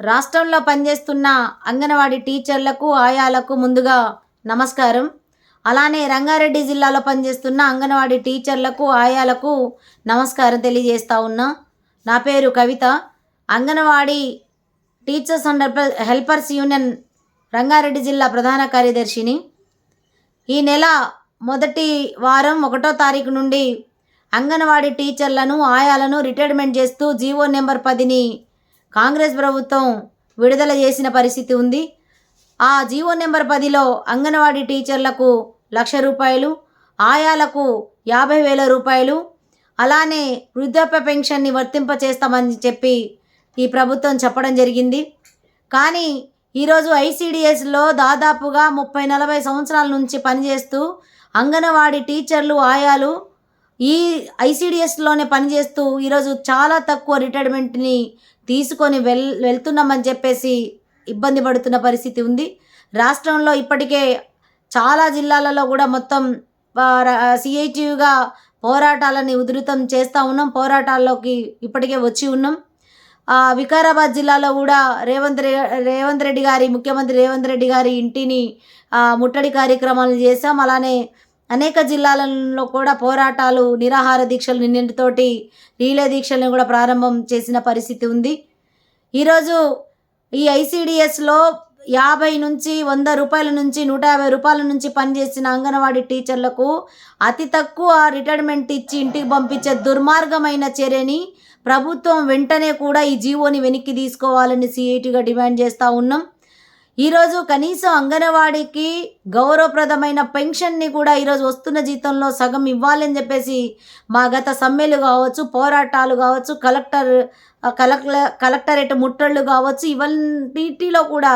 రాష్ట్రంలో పనిచేస్తున్న అంగన్వాడీ టీచర్లకు ఆయాలకు ముందుగా నమస్కారం. అలానే రంగారెడ్డి జిల్లాలో పనిచేస్తున్న అంగన్వాడీ టీచర్లకు ఆయాలకు నమస్కారం తెలియజేస్తా ఉన్నా. నా పేరు Kavitha. Anganwadi teachers and helpers union Rangareddy జిల్లా ప్రధాన కార్యదర్శిని. ఈ నెల మొదటి వారం ఒకటో తారీఖు నుండి అంగన్వాడీ టీచర్లను ఆయాలను రిటైర్మెంట్ చేస్తూ జీవో నెంబర్ పదిని కాంగ్రెస్ ప్రభుత్వం విడుదల చేసిన పరిస్థితి ఉంది. ఆ జీవో నెంబర్ పదిలో అంగన్వాడీ టీచర్లకు లక్ష రూపాయలు ఆయాలకు యాభై వేల రూపాయలు అలానే వృద్ధాప్య పెన్షన్ని వర్తింపచేస్తామని చెప్పి ఈ ప్రభుత్వం చెప్పడం జరిగింది. కానీ ఈరోజు ఐసీడిఎస్లో దాదాపుగా ముప్పై నలభై సంవత్సరాల నుంచి పనిచేస్తూ అంగన్వాడీ టీచర్లు ఆయాలు ఈ ఐసీడిఎస్లోనే పనిచేస్తూ ఈరోజు చాలా తక్కువ రిటైర్మెంట్ని తీసుకొని వెల్ వెళ్తున్నామని చెప్పేసి ఇబ్బంది పడుతున్న పరిస్థితి ఉంది. రాష్ట్రంలో ఇప్పటికే చాలా జిల్లాలలో కూడా మొత్తం సిఐటియుగా పోరాటాలని ఉధృతం చేస్తూ ఉన్నాం. పోరాటాల్లోకి ఇప్పటికే వచ్చి ఉన్నాం. వికారాబాద్ జిల్లాలో కూడా రేవంత్ రె రేవంత్ రెడ్డి గారి ముఖ్యమంత్రి రేవంత్ రెడ్డి గారి ఇంటిని ముట్టడి కార్యక్రమాలు చేశాం. అలానే అనేక జిల్లాలలో కూడా పోరాటాలు నిరాహార దీక్షలు నిన్నటితోటి రీలే దీక్షలను కూడా ప్రారంభం చేసిన పరిస్థితి ఉంది. ఈరోజు ఈ ఐసీడిఎస్లో యాభై నుంచి వంద రూపాయల నుంచి నూట యాభై రూపాయల నుంచి పనిచేసిన అంగన్వాడీ టీచర్లకు అతి తక్కువ రిటైర్మెంట్ ఇచ్చి ఇంటికి పంపించే దుర్మార్గమైన చర్యని ప్రభుత్వం వెంటనే కూడా ఈ జీవోని వెనక్కి తీసుకోవాలని సిఐటిగా డిమాండ్ చేస్తూ ఉన్నాం. ఈరోజు కనీసం అంగన్వాడీకి గౌరవప్రదమైన పెన్షన్ని కూడా ఈరోజు వస్తున్న జీతంలో సగం ఇవ్వాలని చెప్పేసి మా గత సమ్మెలు కావచ్చు పోరాటాలు కావచ్చు కలెక్టర్ కలెక్టర్ కలెక్టరేట్ ముట్టళ్ళు కావచ్చు ఇవన్నిటిలో కూడా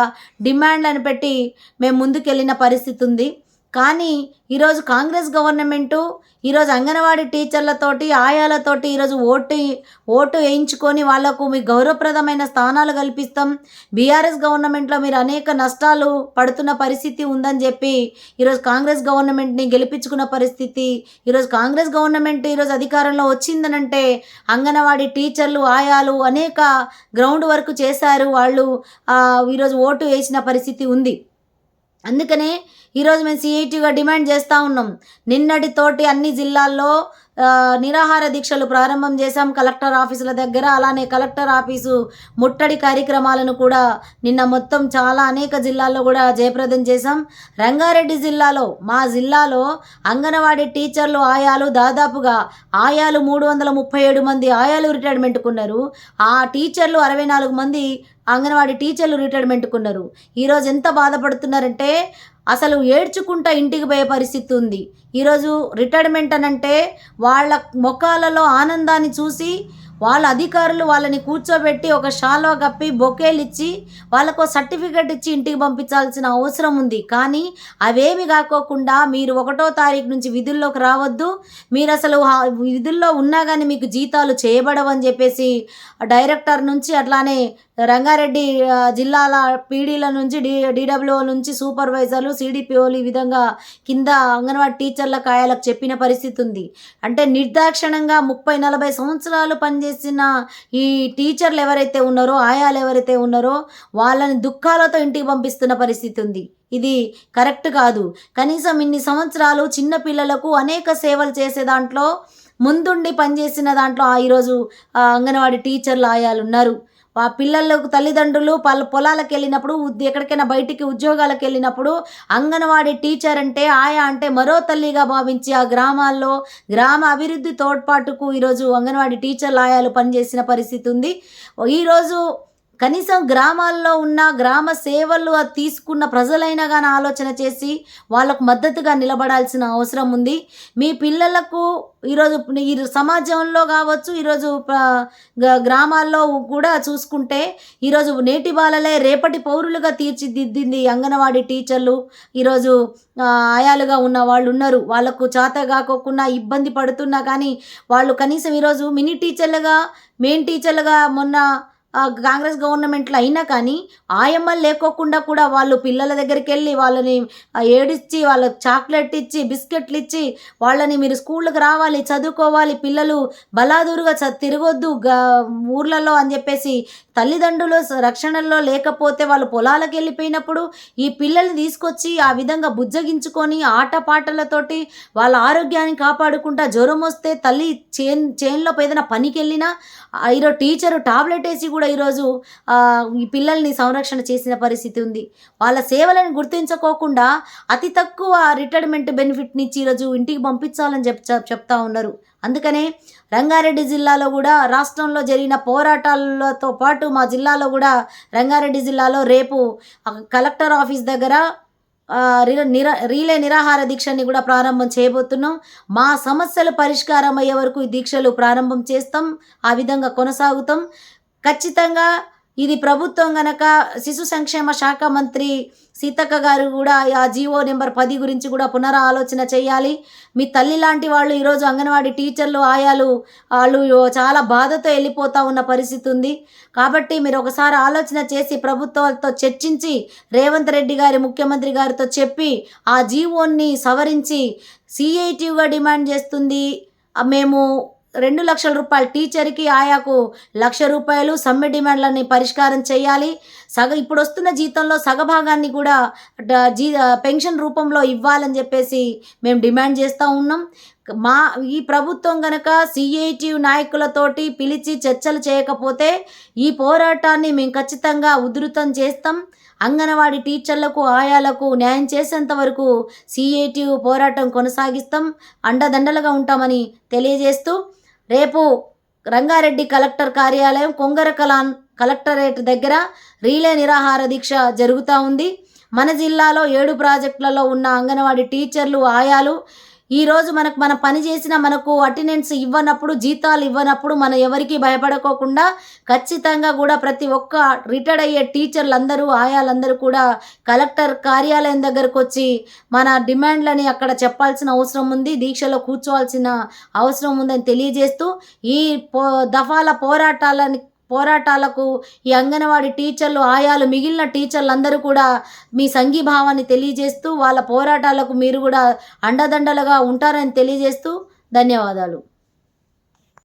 డిమాండ్లను పెట్టి మేము ముందుకెళ్ళిన పరిస్థితి ఉంది. కానీ ఈరోజు కాంగ్రెస్ గవర్నమెంటు ఈరోజు అంగన్వాడీ టీచర్లతోటి ఆయాలతోటి ఈరోజు ఓటు ఓటు వేయించుకొని వాళ్ళకు మీ గౌరవప్రదమైన స్థానాలు కల్పిస్తాం. బీఆర్ఎస్ గవర్నమెంట్లో మీరు అనేక నష్టాలు పడుతున్న పరిస్థితి ఉందని చెప్పి ఈరోజు కాంగ్రెస్ గవర్నమెంట్ని గెలిపించుకున్న పరిస్థితి ఈరోజు కాంగ్రెస్ గవర్నమెంట్ ఈరోజు అధికారంలో వచ్చిందనంటే అంగన్వాడీ టీచర్లు ఆయాలు అనేక గ్రౌండ్ వర్క్ చేశారు వాళ్ళు ఈరోజు ఓటు వేసిన పరిస్థితి ఉంది. అందుకనే ఈరోజు మేము సిఐటిగా డిమాండ్ చేస్తూ ఉన్నాం. నిన్నటితోటి అన్ని జిల్లాల్లో నిరాహార దీక్షలు ప్రారంభం చేశాం కలెక్టర్ ఆఫీసుల దగ్గర. అలానే కలెక్టర్ ఆఫీసు ముట్టడి కార్యక్రమాలను కూడా నిన్న మొత్తం చాలా అనేక జిల్లాల్లో కూడా జయప్రదం చేశాం. రంగారెడ్డి జిల్లాలో మా జిల్లాలో అంగన్వాడీ టీచర్లు ఆయాలు దాదాపుగా ఆయాలు మూడు వందల ముప్పై ఏడు మంది ఆయాలు రిటైర్మెంట్కున్నారు. ఆ టీచర్లు అరవై నాలుగు మంది అంగన్వాడీ టీచర్లు రిటైర్మెంట్కున్నారు. ఈరోజు ఎంత బాధపడుతున్నారంటే అసలు ఏడ్చుకుంటా ఇంటికి పోయే పరిస్థితి ఉంది. ఈరోజు రిటైర్మెంట్ అనంటే వాళ్ళ ముఖాలలో ఆనందాన్ని చూసి వాళ్ళ అధికారులు వాళ్ళని కూర్చోబెట్టి ఒక షాల్వా కప్పి బొకేలు ఇచ్చి వాళ్ళకు సర్టిఫికెట్ ఇచ్చి ఇంటికి పంపించాల్సిన అవసరం ఉంది. కానీ అవేమి కాకోకుండా మీరు ఒకటో తారీఖు నుంచి విధుల్లోకి రావద్దు. మీరు అసలు విధుల్లో ఉన్నా కానీ మీకు జీతాలు చేయబడవని చెప్పేసి డైరెక్టర్ నుంచి అట్లానే రంగారెడ్డి జిల్లాల పీడీల నుంచి డి డిడబ్ల్యూఓ నుంచి సూపర్వైజర్లు సిడిపిఓలు ఈ విధంగా కింద అంగన్వాడీ టీచర్ల కాయాలకు చెప్పిన పరిస్థితి ఉంది. అంటే నిర్దాక్షిణంగా ముప్పై నలభై సంవత్సరాలు పని చేసిన ఈ టీచర్లు ఎవరైతే ఉన్నారో ఆయాలు ఎవరైతే ఉన్నారో వాళ్ళని దుఃఖాలతో ఇంటికి పంపిస్తున్న పరిస్థితి ఉంది. ఇది కరెక్ట్ కాదు. కనీసం ఇన్ని సంవత్సరాలు చిన్న పిల్లలకు అనేక సేవలు చేసే దాంట్లో ముందుండి పనిచేసిన దాంట్లో ఆ ఈరోజు అంగన్వాడీ టీచర్లు ఆయాలు ఉన్నారు. పిల్లలకు తల్లిదండ్రులు పల పొలాలకు వెళ్ళినప్పుడు ఎక్కడికైనా బయటికి ఉద్యోగాలకు వెళ్ళినప్పుడు అంగన్వాడీ టీచర్ అంటే ఆయా అంటే మరో తల్లిగా భావించి ఆ గ్రామాల్లో గ్రామ అభివృద్ధి తోడ్పాటుకు ఈరోజు అంగన్వాడీ టీచర్లు ఆయాలు పనిచేసిన పరిస్థితి ఉంది. ఈరోజు కనీసం గ్రామాల్లో ఉన్న గ్రామ సేవలు అది తీసుకున్న ప్రజలైనా కానీ ఆలోచన చేసి వాళ్ళకు మద్దతుగా నిలబడాల్సిన అవసరం ఉంది. మీ పిల్లలకు ఈరోజు ఈ సమాజంలో కావచ్చు ఈరోజు గ్రామాల్లో కూడా చూసుకుంటే ఈరోజు నేటి బాలలే రేపటి పౌరులుగా తీర్చిదిద్దింది అంగనవాడి టీచర్లు. ఈరోజు ఆయాలుగా ఉన్న వాళ్ళు ఉన్నారు. వాళ్ళకు చేత కాకోకుండా ఇబ్బంది పడుతున్నా కానీ వాళ్ళు కనీసం ఈరోజు మినీ టీచర్లుగా మెయిన్ టీచర్లుగా మొన్న కాంగ్రెస్ గవర్నమెంట్లో అయినా కానీ ఆయమ్మలు లేకోకుండా కూడా వాళ్ళు పిల్లల దగ్గరికి వెళ్ళి వాళ్ళని ఏడిచ్చి వాళ్ళకి చాక్లెట్ ఇచ్చి బిస్కెట్లు ఇచ్చి వాళ్ళని మీరు స్కూళ్ళకి రావాలి చదువుకోవాలి పిల్లలు బలాదూరుగా చ తిరగొద్దు ఊర్లలో అని చెప్పేసి తల్లిదండ్రులు రక్షణలో లేకపోతే వాళ్ళు పొలాలకు వెళ్ళిపోయినప్పుడు ఈ పిల్లల్ని తీసుకొచ్చి ఆ విధంగా బుజ్జగించుకొని ఆటపాటలతోటి వాళ్ళ ఆరోగ్యాన్ని కాపాడుకుంటా జ్వరం వస్తే తల్లి చేన్ చేన్లో ఏదైనా పనికి వెళ్ళినా ఈరోజు టీచరు టాబ్లెట్ వేసి కూడా ఈరోజు ఈ పిల్లల్ని సంరక్షణ చేసిన పరిస్థితి ఉంది. వాళ్ళ సేవలను గుర్తించుకోకుండా అతి తక్కువ రిటైర్మెంట్ బెనిఫిట్ని ఇచ్చి ఈరోజు ఇంటికి పంపించాలని చెప్ చెప్- చెప్తా ఉన్నారు. అందుకనే రంగారెడ్డి జిల్లాలో కూడా రాష్ట్రంలో జరిగిన పోరాటాలతో పాటు మా జిల్లాలో కూడా రంగారెడ్డి జిల్లాలో రేపు కలెక్టర్ ఆఫీస్ దగ్గర రి- నిర రీలే నిరాహార దీక్షని కూడా ప్రారంభం చేయబోతున్నాం. మా సమస్యలు పరిష్కారం అయ్యే వరకు ఈ దీక్షలు ప్రారంభం చేస్తాం. ఆ విధంగా కొనసాగుతాం. ఖచ్చితంగా ఇది ప్రభుత్వం గనక శిశు సంక్షేమ శాఖ మంత్రి సీతక్క గారు కూడా ఆ జీవో నెంబర్ పది గురించి కూడా పునరాలోచన చేయాలి. మీ తల్లి లాంటి వాళ్ళు ఈరోజు అంగన్వాడీ టీచర్లు ఆయాలు వాళ్ళు చాలా బాధతో వెళ్ళిపోతా ఉన్న పరిస్థితి ఉంది. కాబట్టి మీరు ఒకసారి ఆలోచన చేసి ప్రభుత్వాలతో చర్చించి రేవంత్ రెడ్డి గారి ముఖ్యమంత్రి గారితో చెప్పి ఆ జీవోని సవరించి సిఐటిగా డిమాండ్ చేస్తుంది. మేము రెండు లక్షల రూపాయలు టీచర్కి ఆయాకు లక్ష రూపాయలు సమ్మె డిమాండ్లని పరిష్కారం చేయాలి. సగ ఇప్పుడు వస్తున్న జీతంలో సగభాగాన్ని కూడా జీ పెన్షన్ రూపంలో ఇవ్వాలని చెప్పేసి మేము డిమాండ్ చేస్తూ ఉన్నాం. మా ఈ ప్రభుత్వం గనక సిఐటి నాయకులతోటి పిలిచి చర్చలు చేయకపోతే ఈ పోరాటాన్ని మేము ఖచ్చితంగా ఉధృతం చేస్తాం. అంగన్వాడీ టీచర్లకు ఆయాలకు న్యాయం చేసేంత వరకు సిఐటి పోరాటం కొనసాగిస్తాం. అండదండలుగా ఉంటామని తెలియజేస్తూ రేపు రంగారెడ్డి కలెక్టర్ కార్యాలయం కొంగర కలాన్ కలెక్టరేట్ దగ్గర రీలే నిరాహార దీక్ష జరుగుతూ ఉంది. మన జిల్లాలో ఏడు ప్రాజెక్టులలో ఉన్న అంగన్వాడీ టీచర్లు ఆయాలు ఈరోజు మనకు మన పని చేసిన మనకు అటెండెన్స్ ఇవ్వనప్పుడు జీతాలు ఇవ్వనప్పుడు మనం ఎవరికి భయపడకోకుండా ఖచ్చితంగా కూడా ప్రతి ఒక్క రిటైర్డ్ అయ్యే టీచర్లు అందరూ ఆయాలందరూ కూడా కలెక్టర్ కార్యాలయం దగ్గరకు వచ్చి మన డిమాండ్లని అక్కడ చెప్పాల్సిన అవసరం ఉంది దీక్షలో కూర్చోవాల్సిన అవసరం ఉందని తెలియజేస్తూ ఈ పో దఫాల పోరాటాలని పోరాటాలకు ఈ అంగన్వాడి టీచర్లు ఆయాలు మిగిలిన టీచర్లు అందరూ కూడా మీ సంఘీభావాన్ని తెలియజేస్తూ వాళ్ళ పోరాటాలకు మీరు కూడా అండదండలుగా ఉంటారని తెలియజేస్తూ ధన్యవాదాలు.